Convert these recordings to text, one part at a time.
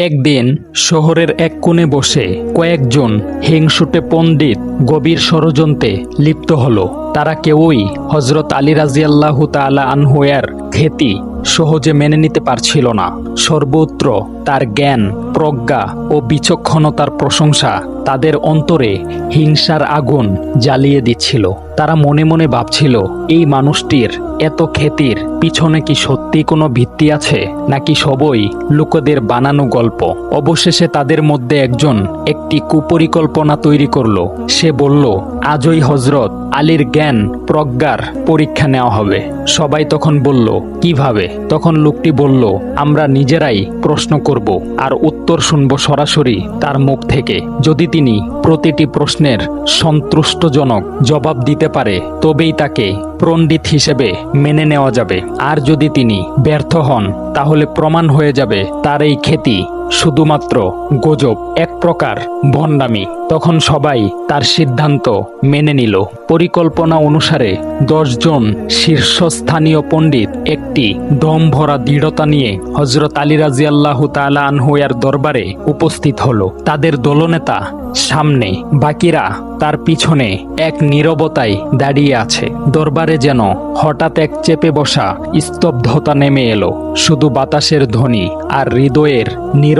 একদিন শহরের এক কোণে বসে কয়েকজন হিংসুটে পণ্ডিত গভীর ষড়যন্ত্রে লিপ্ত হলো। তারা কেউই হজরত আলী রাজিয়াল্লাহু তালা আনহুয়ার খ্যাতি সহজে মেনে নিতে পারছিল না। সর্বত্র তার জ্ঞান, প্রজ্ঞা ও বিচক্ষণতার প্রশংসা তাদের অন্তরে হিংসার আগুন জ্বালিয়ে দিচ্ছিল। তারা মনে মনে ভাবছিল, এই মানুষটির এত খ্যাতির পিছনে কি সত্যি কোনো ভিত্তি আছে, নাকি সবই লোকদের বানানো গল্প? অবশেষে তাদের মধ্যে একজন একটি কুপরিকল্পনা তৈরি করল। সে বলল, আজই হজরত আলীর জ্ঞান প্রজ্ঞার পরীক্ষা নেওয়া হবে। সবাই তখন বলল, কীভাবে? তখন লোকটি বলল, আমরা নিজেরাই প্রশ্ন করব আর উত্তর শুনব সরাসরি তার মুখ থেকে। যদি তিনি প্রতিটি প্রশ্নের সন্তুষ্টজনক জবাব দিতে পারে, তবেই তাকে পণ্ডিত হিসেবে মেনে নেওয়া যাবে। আর যদি তিনি ব্যর্থ হন, তাহলে প্রমাণ হয়ে যাবে তার এই খ্যাতি শুধুমাত্র গজব এক প্রকার ভণ্ডামি তখন সবাই তার সিদ্ধান্ত মেনে নিল। পরিকল্পনা অনুসারে দশজন শীর্ষস্থানীয় পণ্ডিত একটি দম ভরা দৃঢ়তা নিয়ে হজরত আলী রাজিয়াল্লাহ তালা আনহুয়ার দরবারে উপস্থিত হলো। তাদের দলনেতা সামনে, বাকিরা তার পিছনে এক নীরবতায় দাঁড়িয়ে আছে। দরবারে যেন হঠাৎ এক চেপে বসা স্তব্ধতা নেমে এলো। শুধু বাতাসের ধ্বনি আর হৃদয়ের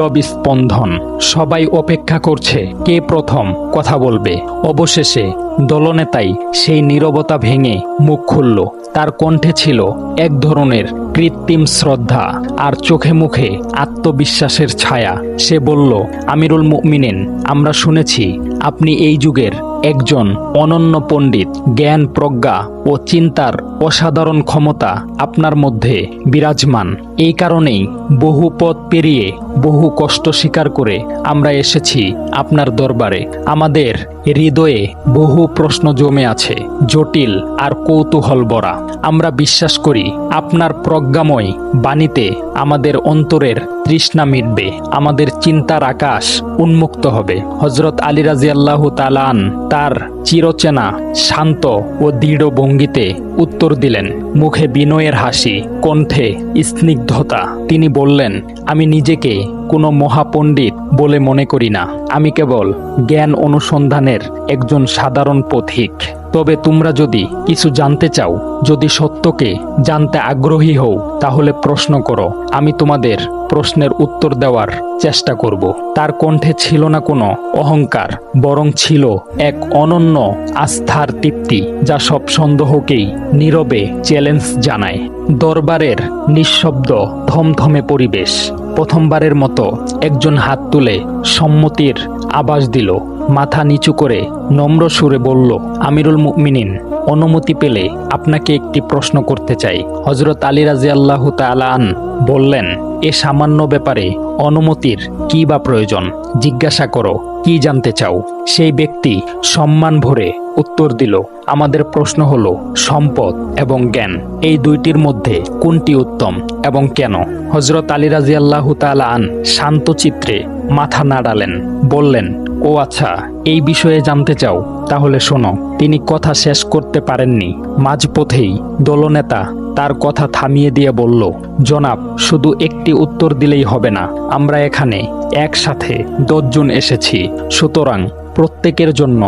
নীরব স্পন্দন সবাই অপেক্ষা করছে কে প্রথম কথা বলবে। অবশেষে দলনেতাই সেই নীরবতা ভেঙে মুখ খুলল। তার কণ্ঠে ছিল এক ধরনের কৃত্রিম শ্রদ্ধা আর চোখে মুখে আত্মবিশ্বাসের ছায়া। সে বলল, আমিরুল মুমিনিন, আমরা শুনেছি আপনি এই যুগের একজন অনন্য পণ্ডিত, জ্ঞান প্রজ্ঞা ও চিন্তার অসাধারণ ক্ষমতা আপনার মধ্যে বিরাজমান। এই কারণেই বহু পথ পেরিয়ে বহু কষ্ট স্বীকার করে আমরা এসেছি আপনার দরবারে। আমাদের হৃদয়ে বহু প্রশ্ন জমে আছে, জটিল আর কৌতূহল ভরা। আমরা বিশ্বাস করি, আপনার প্রজ্ঞাময় বাণীতে আমাদের অন্তরের তৃষ্ণা মিটবে, আমাদের চিন্তার আকাশ উন্মুক্ত হবে। হজরত আলী রাজি আল্লাহ তালান তার চিরচেনা, শান্ত ও দৃঢ় ভঙ্গিতে উত্তর দিলেন, মুখে বিনয়ের হাসি, কণ্ঠে স্নিগ্ধতা। তিনি বললেন, আমি নিজেকে কোনো মহাপণ্ডিত বলে মনে করি না। আমি কেবল জ্ঞান অনুসন্ধানের একজন সাধারণ পথিক। তবে তোমরা যদি কিছু জানতে চাও, যদি সত্যকে জানতে আগ্রহী হও, তাহলে প্রশ্ন করো। আমি তোমাদের প্রশ্নের উত্তর দেওয়ার চেষ্টা করব। তার কণ্ঠে ছিল না কোনো অহংকার, বরং ছিল এক অনন্য আস্থার তৃপ্তি, যা সব সন্দেহকেই নীরবে চ্যালেঞ্জ জানায়। দরবারের নিঃশব্দ থমথমে পরিবেশ। প্রথমবারের মতো একজন হাত তুলে সম্মতির আবাস দিল। মাথা নিচু করে নম্র সুরে বলল, আমিরুল মুমিনিন, অনুমতি পেলে আপনাকে একটি প্রশ্ন করতে চাই। হজরত আলী রাজি আল্লাহ তালান বললেন, এ সামান্য ব্যাপারে অনুমতির কি বা প্রয়োজন? জিজ্ঞাসা করো, কি জানতে চাও? সেই ব্যক্তি সম্মান ভরে উত্তর দিল, আমাদের প্রশ্ন হল সম্পদ এবং জ্ঞান। এই দুইটির মধ্যে কোনটি উত্তম এবং কেন? হজরত আলী রাজি আল্লাহ তালান শান্ত চিত্রে মাথা নাড়ালেন। বললেন, ও আচ্ছা এই বিষয়ে জানতে চাও। তাহলে শোনো, তিনি কথা শেষ করতে পারেননি। মাঝপথেই দলনেতা তার কথা থামিয়ে দিয়ে বলল, জনাব, শুধু একটি উত্তর দিলেই হবে না। আমরা এখানে একসাথে দশজন এসেছি। সুতরাং প্রত্যেকের জন্য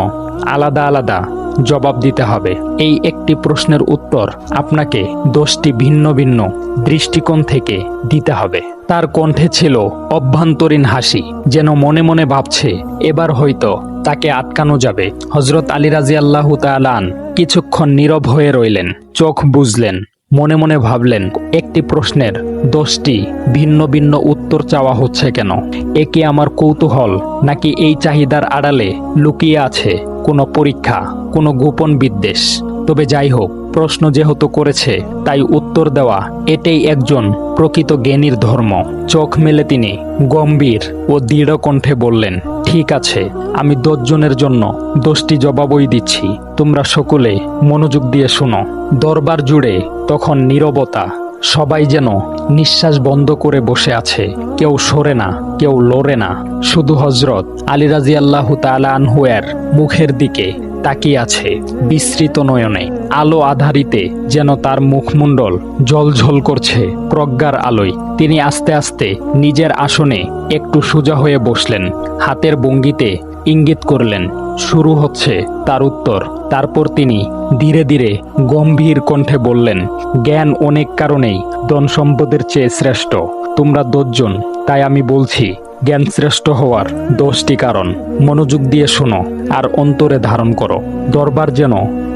আলাদা আলাদা জবাব দিতে হবে। এই একটি প্রশ্নের উত্তর আপনাকে দশটি ভিন্ন ভিন্ন দৃষ্টিকোণ থেকে দিতে হবে। তার কণ্ঠে ছিল অভ্যন্তরীণ হাসি, যেন মনে মনে ভাবছে, এবার হয়তো তাকে আটকানো যাবে। হজরত আলী রাজি আল্লাহ তালান কিছুক্ষণ নীরব হয়ে রইলেন। চোখ বুঝলেন মনে মনে ভাবলেন, একটি প্রশ্নের দশটি ভিন্ন ভিন্ন উত্তর চাওয়া হচ্ছে কেন? একে আমার কৌতূহল, নাকি এই চাহিদার আড়ালে লুকিয়ে আছে কোনো পরীক্ষা, কোনো গোপন বিদ্বেষ? তবে যাই হোক প্রশ্ন যেহেতু করেছে, তাই উত্তর দেওয়া এটাই একজন প্রকৃত জ্ঞানীর ধর্ম। চোখ মেলে তিনি, গম্ভীর ও দৃঢ় কণ্ঠে বললেন, ঠিক আছে, আমি দশজনের জন্য দশটি জবাবই দিচ্ছি। তোমরা সকলে মনোযোগ দিয়ে শোনো। দরবার জুড়ে তখন নীরবতা, সবাই যেন নিঃশ্বাস বন্ধ করে বসে আছে। কেউ সরে না, কেউ লড়ে না। শুধু হজরত আলী রাজি আল্লাহ তালা আনহুয়ার মুখের দিকে তাকিয়ে আছে বিস্তৃত নয়নে, আলো আধারিতে যেন তার মুখমণ্ডল জলঝল করছে প্রজ্ঞার আলোয়। তিনি আস্তে আস্তে নিজের আসনে একটু সোজা হয়ে বসলেন, হাতের ভঙ্গিতে ইঙ্গিত করলেন, শুরু হচ্ছে তার উত্তর। তারপর তিনি ধীরে ধীরে গম্ভীর কণ্ঠে বললেন, জ্ঞান অনেক কারণেই ধন সম্পদের চেয়ে শ্রেষ্ঠ। তোমরা দশজন, তাই আমি বলছি জ্ঞান শ্রেষ্ঠ হওয়ার দশটি কারণ। মনোযোগ দিয়ে শোনো আর অন্তরে ধারণ করো। দরবার যেন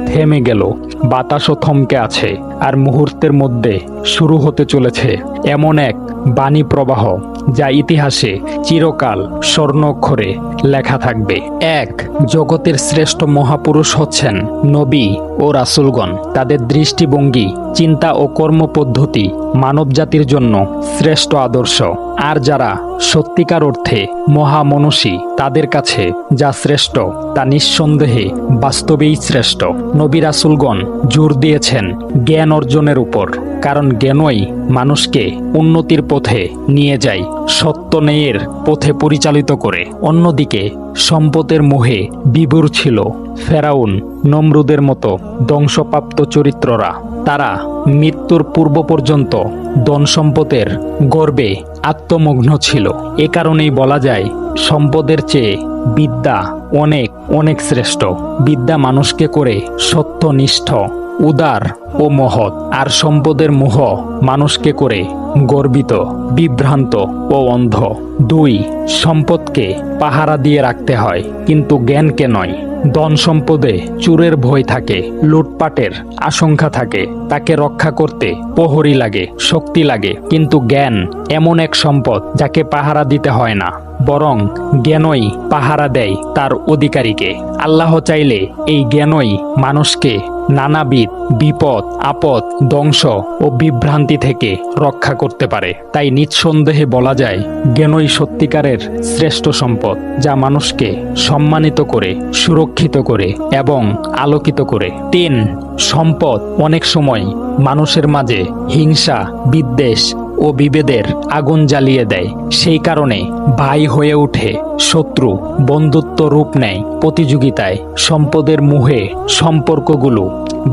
থেমে গেল, বাতাসও থমকে আছে আর মুহূর্তের মধ্যে শুরু হতে চলেছে এমন এক বাণী প্রবাহ যা ইতিহাসে চিরকাল স্বর্ণক্ষরে লেখা থাকবে। এক, জগতের শ্রেষ্ঠ মহাপুরুষ হচ্ছেন নবী ও রাসুলগণ। তাদের দৃষ্টিভঙ্গি, চিন্তা ও কর্মপদ্ধতি মানবজাতির জন্য শ্রেষ্ঠ আদর্শ। আর যারা সত্যিকার অর্থে মহামনসী, তাদের কাছে যা শ্রেষ্ঠ, তা নিঃসন্দেহে বাস্তবেই শ্রেষ্ঠ। নবী রাসুলগণ জোর দিয়েছেন জ্ঞান অর্জনের উপর। কারণ জ্ঞানই মানুষকে উন্নতির পথে নিয়ে যায়, সত্য ন্যায়ের পথে পরিচালিত করে। অন্যদিকে, সম্পদের মোহে বিভোর ছিল ফেরাউন, নমরুদের মতো ধ্বংসপ্রাপ্ত চরিত্ররা। তারা মৃত্যুর পূর্ব পর্যন্ত ধন সম্পদের গর্বে আত্মমগ্ন ছিল। এ কারণেই বলা যায়, সম্পদের চেয়ে বিদ্যা অনেক অনেক শ্রেষ্ঠ। বিদ্যা মানুষকে করে সত্যনিষ্ঠ। উদার ও মহৎ, আর সম্পদের মোহ মানুষকে করে গর্বিত, বিভ্রান্ত ও অন্ধ। দুই, সম্পদকে পাহারা দিয়ে রাখতে হয়, কিন্তু জ্ঞানকে নয়। ধন সম্পদে চুরের ভয় থাকে, লুটপাটের আশঙ্কা থাকে, তাকে রক্ষা করতে প্রহরী লাগে, শক্তি লাগে, কিন্তু জ্ঞান এমন এক সম্পদ যাকে পাহারা দিতে হয় না, বরং জ্ঞানই পাহারা দেয় তার অধিকারীকে। আল্লাহ চাইলে এই জ্ঞানই মানুষকে নানাবিধ বিপদ, আপদ, ধ্বংস ও বিভ্রান্তি থেকে রক্ষা করতে পারে। তাই নিঃসন্দেহে বলা যায়, জ্ঞানই সত্যিকারের শ্রেষ্ঠ সম্পদ, যা মানুষকে সম্মানিত করে, সুরক্ষিত করে এবং আলোকিত করে। তিন, সম্পদ অনেক সময় মানুষের মাঝে হিংসা, বিদ্বেষ ও বিভেদের আগুন জ্বালিয়ে দেয়। সেই কারণে ভাই হয়ে ওঠে, শত্রু, বন্ধুত্ব রূপ নেয় প্রতিযোগিতায়। সম্পদের মুহে সম্পর্কগুলো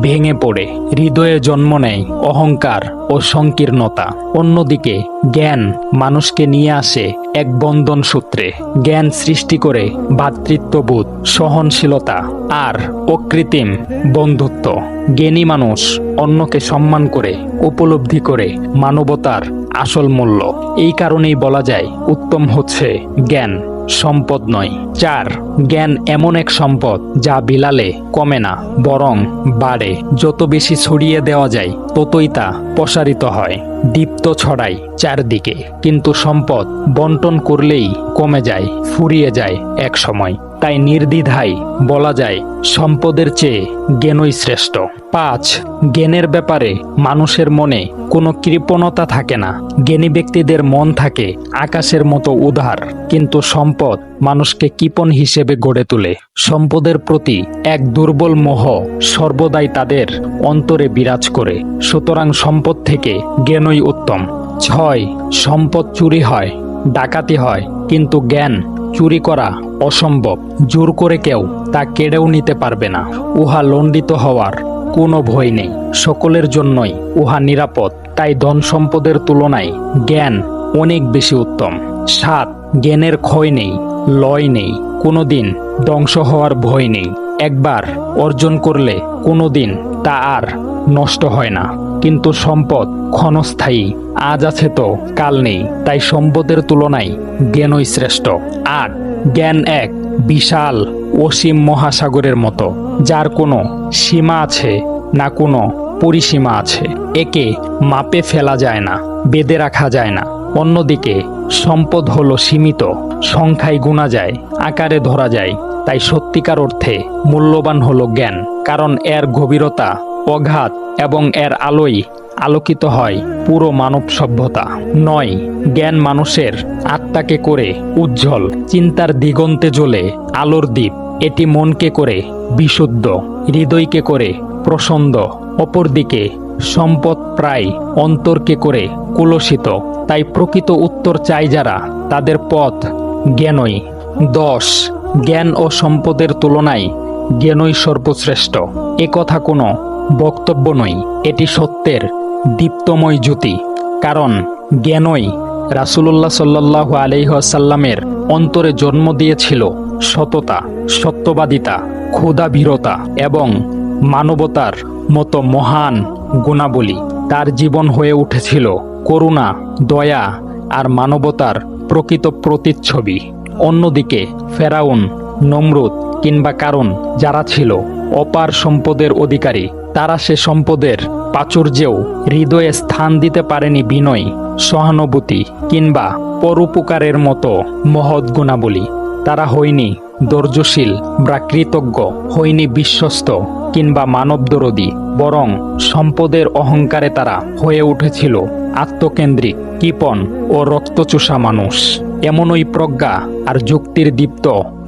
ভেঙে পড়ে, হৃদয়ে জন্ম নেয় অহংকার ও সংকীর্ণতা। অন্যদিকে, জ্ঞান মানুষকে নিয়ে আসে এক বন্ধন সূত্রে। জ্ঞান সৃষ্টি করে ভ্রাতৃত্ববোধ সহনশীলতা আর অকৃত্রিম বন্ধুত্ব। জ্ঞানী মানুষ অন্যকে সম্মান করে, উপলব্ধি করে মানবতার আসল মূল্য। এই কারণেই বলা যায়, উত্তম হচ্ছে জ্ঞান, সম্পদ নয়। চার, জ্ঞান এমন এক সম্পদ যা বিলালে, কমে না, বরং বাড়ে। যত বেশি ছড়িয়ে দেওয়া যায়, ততই তা প্রসারিত হয়। দীপ্ত ছড়ায় চারদিকে। কিন্তু সম্পদ বন্টন করলেই কমে যায়, ফুরিয়ে যায় এক সময়। তাই নির্দ্বিধায় বলা যায়, সম্পদের চেয়ে জ্ঞানই শ্রেষ্ঠ। পাঁচ, জ্ঞানের ব্যাপারে মানুষের মনে কোনো কৃপণতা থাকে না। জ্ঞানী ব্যক্তিদের মন থাকে আকাশের মতো উদার। কিন্তু সম্পদ মানুষকে কিপন হিসেবে গড়ে তোলে। সম্পদের প্রতি এক দুর্বল মোহ সর্বদাই তাদের অন্তরে বিরাজ করে। সুতরাং সম্পদ থেকে জ্ঞানই উত্তম। ছয়, সম্পদ চুরি হয়, ডাকাতি হয়, কিন্তু জ্ঞান চুরি করা অসম্ভব। জোর করে কেউ তা কেড়েও নিতে পারবে না। উহা লণ্ডিত হওয়ার কোনো ভয় নেই। সকলের জন্যই উহা নিরাপদ। তাই ধন সম্পদের তুলনায় জ্ঞান অনেক বেশি উত্তম। সাত, জ্ঞানের ক্ষয় নেই। লয় নেই, কোনোদিন ধ্বংস হওয়ার ভয় নেই। একবার অর্জন করলে কোনো দিন তা আর নষ্ট হয় না। কিন্তু সম্পদ ক্ষণস্থায়ী, আজ আছে তো, কাল নেই। তাই সম্পদের তুলনায় জ্ঞানই শ্রেষ্ঠ। আট জ্ঞান এক বিশাল অসীম মহাসাগরের মতো, যার কোনো সীমা আছে না কোনো পরিসীমা আছে। একে মাপে ফেলা যায় না, বেঁধে রাখা যায় না। অন্যদিকে, সম্পদ হলো সীমিত, সংখ্যায় গুণা যায়, আকারে ধরা যায়, তাই সত্যিকার অর্থে মূল্যবান হলো জ্ঞান, কারণ এর গভীরতা, অঘাত এবং এর আলোই আলোকিত হয় পুরো মানব সভ্যতা। নয়, জ্ঞান মানুষের আত্মাকে করে উজ্জ্বল, চিন্তার দিগন্তে জ্বলে, আলোর দ্বীপ, এটি মনকে করে বিশুদ্ধ, হৃদয়কে করে প্রসন্দ অপরদিকে সম্পদ প্রায় অন্তরকে করে কুলসিত। তাই প্রকৃত উত্তর চাই যারা, তাদের পথ জ্ঞানই। দশ, জ্ঞান ও সম্পদের তুলনায় জ্ঞানই সর্বশ্রেষ্ঠ। এ কথা কোনো বক্তব্য নয়, এটি সত্যের দীপ্তময় জ্যোতি। কারণ জ্ঞানই রাসূলুল্লাহ সাল্লাহ আলহ্লামের অন্তরে জন্ম দিয়েছিল সততা, সত্যবাদিতা, ক্ষুধাভীরতা এবং মানবতার মতো মহান গুণাবলী। তার জীবন হয়ে উঠেছিল করুণা, দয়া আর মানবতার প্রকৃত প্রতিচ্ছবি। অন্যদিকে, ফেরাউন, নমরুদ কিংবা কারণ যারা ছিল অপার সম্পদের অধিকারী, তারা সে সম্পদের প্রাচুর্যেও হৃদয়ে স্থান দিতে পারেনি বিনয়, সহানুভূতি কিংবা পরোপকারের মতো মহৎ গুণাবলী। তারা হয়নি ধৈর্যশীল বা কৃতজ্ঞ হয়নি বিশ্বস্ত কিংবা মানবদরদী, বরং সম্পদের অহংকারে তারা হয়ে উঠেছিল আত্মকেন্দ্রিক কৃপণ ও রক্তচোষা মানুষ। এমনই প্রজ্ঞা আর যুক্তির দীপ্ত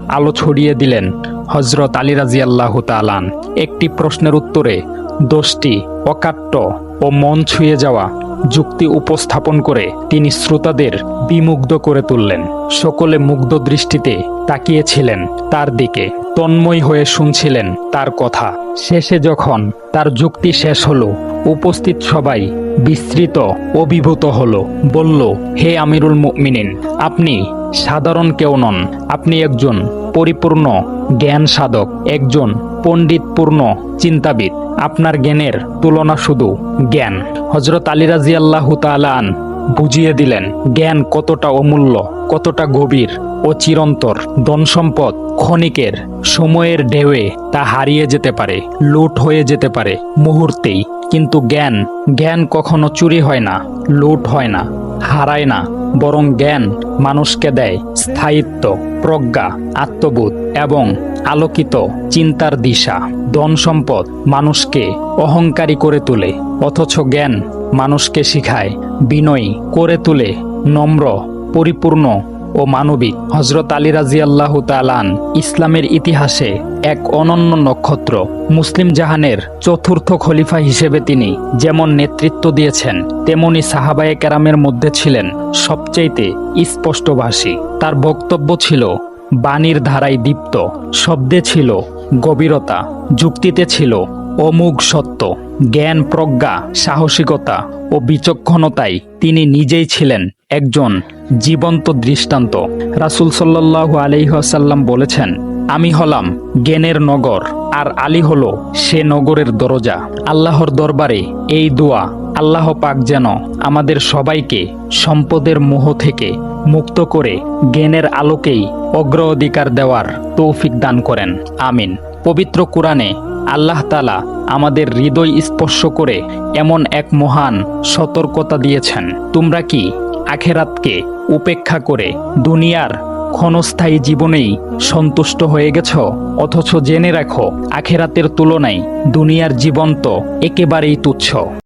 আলো ছড়িয়ে দিলেন হজরত আলী রাজি আল্লাহ তালান একটি প্রশ্নের উত্তরে দোষটি অকাট্য ও মন ছুঁয়ে যাওয়া যুক্তি উপস্থাপন করে তিনি শ্রোতাদের বিমুগ্ধ করে তুললেন। সকলে মুগ্ধ দৃষ্টিতে তাকিয়েছিলেন তার দিকে। তন্ময় হয়ে শুনছিলেন তার কথা। শেষে যখন তার যুক্তি শেষ হলো, উপস্থিত সবাই বিস্তৃত, অভিভূত হল, বলল, হে আমিরুল মুমিনিন, আপনি সাধারণ কেউ নন। আপনি একজন পরিপূর্ণ জ্ঞান সাধক, একজন পণ্ডিতপূর্ণ চিন্তাবিদ। আপনার জ্ঞানের তুলনা শুধু জ্ঞান। হজরত আলী রাজি আল্লাহ তালান বুঝিয়ে দিলেন, জ্ঞান কতটা অমূল্য, কতটা গভীর ও চিরন্তর। ধন সম্পদ ক্ষণিকের সময়ের ঢেউয়ে তা হারিয়ে যেতে পারে, লুট হয়ে যেতে পারে মুহূর্তেই। কিন্তু জ্ঞান জ্ঞান কখনো চুরি হয় না, লুট হয় না, হারায় না, বরং জ্ঞান মানুষকে দেয় স্থায়িত্ব, প্রজ্ঞা, আত্মবোধ এবং আলোকিত চিন্তার দিশা। ধন সম্পদ মানুষকে অহংকারী করে তোলে, অথচ জ্ঞান মানুষকে শিখায়, বিনয়ী করে তোলে, নম্র, পরিপূর্ণ ও মানবিক হজরত আলী রাজি আল্লাহ তালান ইসলামের ইতিহাসে এক অনন্য নক্ষত্র। মুসলিম জাহানের চতুর্থ খলিফা হিসেবে তিনি যেমন নেতৃত্ব দিয়েছেন, তেমনি সাহাবায়ে কেরামের মধ্যে ছিলেন সবচাইতে স্পষ্টভাষী। তার বক্তব্য ছিল, বাণীর ধারায় দীপ্ত, শব্দে ছিল গভীরতা, যুক্তিতে ছিল অমুগ সত্য, জ্ঞান প্রজ্ঞা, সাহসিকতা ও বিচক্ষণতায় তিনি নিজেই ছিলেন একজন জীবন্ত দৃষ্টান্ত। রাসুল সাল্লাহ আলহাসাল্লাম বলেছেন, আমি হলাম জ্ঞানের নগর, আর আলী হলো সে নগরের দরজা। আল্লাহর দরবারে এই দোয়া আল্লাহ পাক যেন আমাদের সবাইকে সম্পদের মোহ থেকে মুক্ত করে জ্ঞানের আলোকেই অগ্র অধিকার দেওয়ার তৌফিক দান করেন। আমিন। পবিত্র কোরআনে আল্লাহ তালা আমাদের হৃদয় স্পর্শ করে এমন এক মহান সতর্কতা দিয়েছেন। তোমরা কি আখেরাতকে উপেক্ষা করে দুনিয়ার ক্ষণস্থায়ী জীবনেই সন্তুষ্ট হয়ে গেছ? অথচ জেনে রাখো, আখেরাতের তুলনায় দুনিয়ার জীবন তো একেবারেই তুচ্ছ।